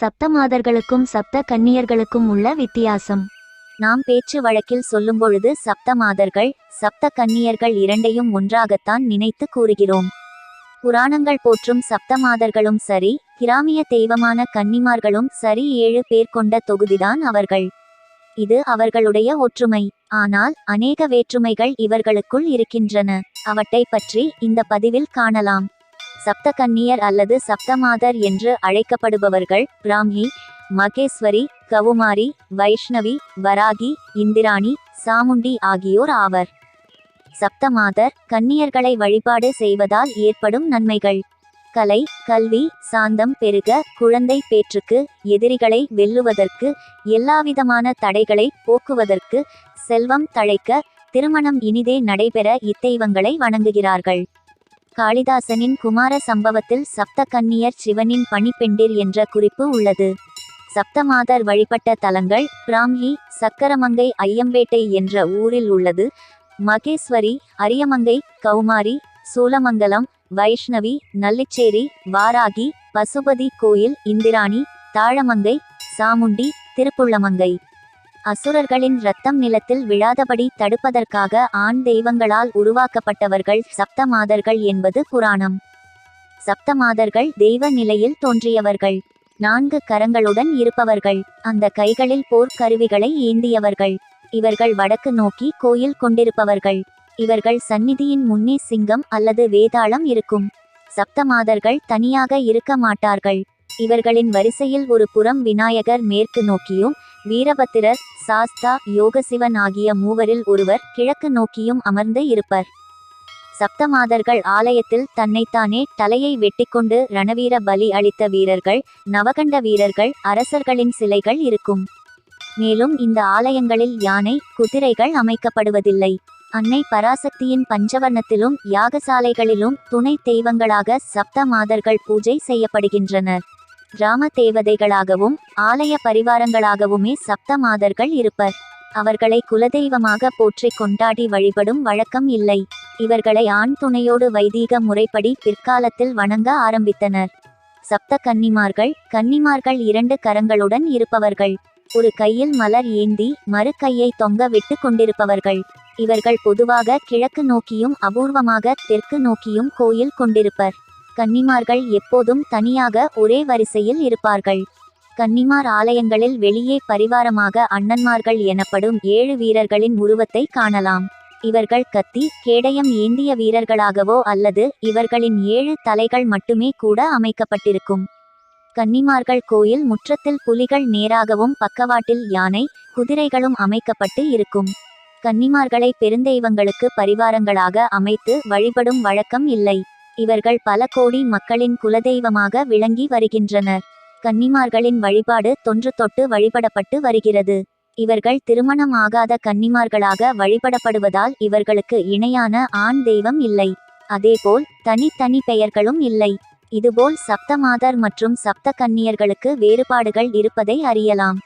சப்த மாதர்களுக்கும் சப்த கன்னியர்களுக்கும் உள்ள வித்தியாசம். நாம் பேச்சு வழக்கில் சொல்லும்பொழுது சப்த மாதர்கள் சப்த கன்னியர்கள் இரண்டையும் ஒன்றாகத்தான் நினைத்து கூறுகிறோம். புராணங்கள் போற்றும் சப்த மாதர்களும் சரி கிராமிய தெய்வமான கன்னிமார்களும் சரி ஏழு பேர் கொண்ட தொகுதிதான் அவர்கள். இது அவர்களுடைய ஒற்றுமை. ஆனால் அநேக வேற்றுமைகள் இவர்களுக்குள் இருக்கின்றன. அவற்றை பற்றி இந்த பதிவில் காணலாம். சப்த கன்னியர் அல்லது சப்தமாதர் என்று அழைக்கப்படுபவர்கள் பிராமி மகேஸ்வரி கவுமாரி வைஷ்ணவி வராகி இந்திராணி சாமுண்டி ஆகியோர் ஆவர். சப்தமாதர் கன்னியர்களை வழிபாடு செய்வதால் ஏற்படும் நன்மைகள். கலை கல்வி சாந்தம் பெருக குழந்தை பேற்றுக்கு எதிரிகளை வெல்லுவதற்கு எல்லாவிதமான தடைகளை போக்குவதற்கு செல்வம் தழைக்க திருமணம் இனிதே நடைபெற இத்தெய்வங்களை வணங்குகிறார்கள். காளிதாசனின் குமார சம்பவத்தில் சப்த கன்னியர் சிவனின் பணிப்பெண்டிர் என்ற குறிப்பு உள்ளது. சப்தமாதர் வழிபட்ட தலங்கள் பிராம்ஹி சக்கரமங்கை ஐயம்பேட்டை என்ற ஊரில் உள்ளது. மகேஸ்வரி அரியமங்கை கௌமாரி சூலமங்கலம் வைஷ்ணவி நல்லிச்சேரி வாராகி பசுபதி கோயில் இந்திராணி தாழமங்கை சாமுண்டி திருப்புள்ளமங்கை. அசுரர்களின் இரத்தம் நிலத்தில் விழாதபடி தடுப்பதற்காக ஆண் தெய்வங்களால் உருவாக்கப்பட்டவர்கள் சப்தமாதர்கள் என்பது புராணம். சப்தமாதர்கள் தெய்வ நிலையில் தோன்றியவர்கள். நான்கு கரங்களுடன் இருப்பவர்கள். அந்த கைகளில் போர்க்கருவிகளை ஏந்தியவர்கள். இவர்கள் வடக்கு நோக்கி கோயில் கொண்டிருப்பவர்கள். இவர்கள் சந்நிதியின் முன்னே சிங்கம் அல்லது வேதாளம் இருக்கும். சப்தமாதர்கள் தனியாக இருக்க மாட்டார்கள். இவர்களின் வரிசையில் ஒரு புறம் விநாயகர் மேற்கு நோக்கியும் வீரபத்திரர் சாஸ்தா யோகசிவன் ஆகிய மூவரில் ஒருவர் கிழக்கு நோக்கியும் அமர்ந்து இருப்பர். சப்தமாதர்கள் ஆலயத்தில் தன்னைத்தானே தலையை வெட்டிக்கொண்டு ரணவீர பலி அளித்த வீரர்கள் நவகண்ட வீரர்கள் அரசர்களின் சிலைகள் இருக்கும். மேலும் இந்த ஆலயங்களில் யானை குதிரைகள் அமைக்கப்படுவதில்லை. அன்னை பராசக்தியின் பஞ்சவர்ணத்திலும் யாகசாலைகளிலும் துணை தெய்வங்களாக சப்த மாதர்கள் பூஜை செய்யப்படுகின்றனர். கிராம தேவதைகளாகவும் ஆலய பரிவாரங்களாகவுமே சப்த மாதர்கள் இருப்பர். அவர்களை குலதெய்வமாக போற்றி கொண்டாடி வழிபடும் வழக்கம் இல்லை. இவர்களை ஆண் துணையோடு வைதீக முறைப்படி பிற்காலத்தில் வணங்க ஆரம்பித்தனர். சப்த கன்னிமார்கள் கன்னிமார்கள் இரண்டு கரங்களுடன் இருப்பவர்கள். ஒரு கையில் மலர் ஏந்தி மறு கையை தொங்க விட்டு கொண்டிருப்பவர்கள். இவர்கள் பொதுவாக கிழக்கு நோக்கியும் அபூர்வமாக தெற்கு நோக்கியும் கோயில் கொண்டிருப்பர். கன்னிமார்கள் எப்போதும் தனியாக ஒரே வரிசையில் இருப்பார்கள். கன்னிமார் ஆலயங்களில் வெளியே பரிவாரமாக அண்ணன்மார்கள் எனப்படும் ஏழு வீரர்களின் உருவத்தை காணலாம். இவர்கள் கத்தி கேடயம் ஏந்திய வீரர்களாகவோ அல்லது இவர்களின் ஏழு தலைகள் மட்டுமே கூட அமைக்கப்பட்டிருக்கும். கன்னிமார்கள் கோயில் முற்றத்தில் புலிகள் நேராகவும் பக்கவாட்டில் யானை குதிரைகளும் அமைக்கப்பட்டு இருக்கும். கன்னிமார்களை பெருந்தெய்வங்களுக்கு பரிவாரங்களாக அமைத்து வழிபடும் வழக்கம் இல்லை. இவர்கள் பல கோடி மக்களின் குலதெய்வமாக விளங்கி வருகின்றனர். கன்னிமார்களின் வழிபாடு தொன்று தொட்டு வழிபடப்பட்டு வருகிறது. இவர்கள் திருமணம் ஆகாத கன்னிமார்களாக வழிபடப்படுவதால் இவர்களுக்கு இணையான ஆண் தெய்வம் இல்லை. அதேபோல் தனித்தனி பெயர்களும் இல்லை. இதுபோல் சப்தமாதர் மற்றும் சப்த கன்னியர்களுக்கு வேறுபாடுகள் இருப்பதை அறியலாம்.